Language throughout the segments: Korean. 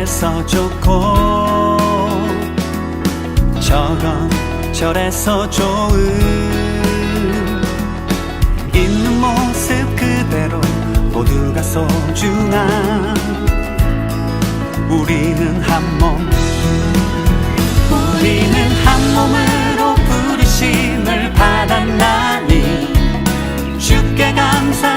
이래서 좋고 저런 저래서 좋은 있는 모습 그대로 모두가 소중한 우리는 한 몸 우리는 한 몸으로 부르심을 받았나니. 주께 감사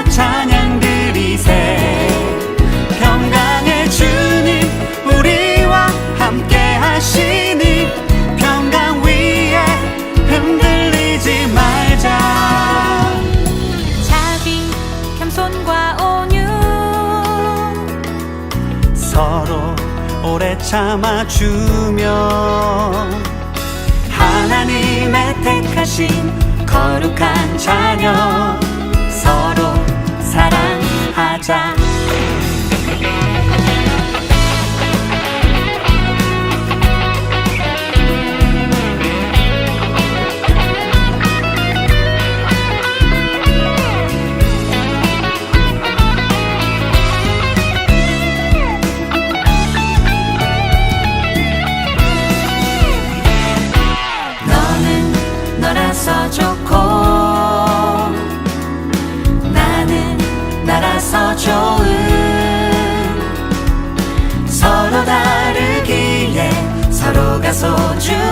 서로 오래 참아주며 하나님의 택하신 거룩한 자녀 서로 사랑하자 soldier.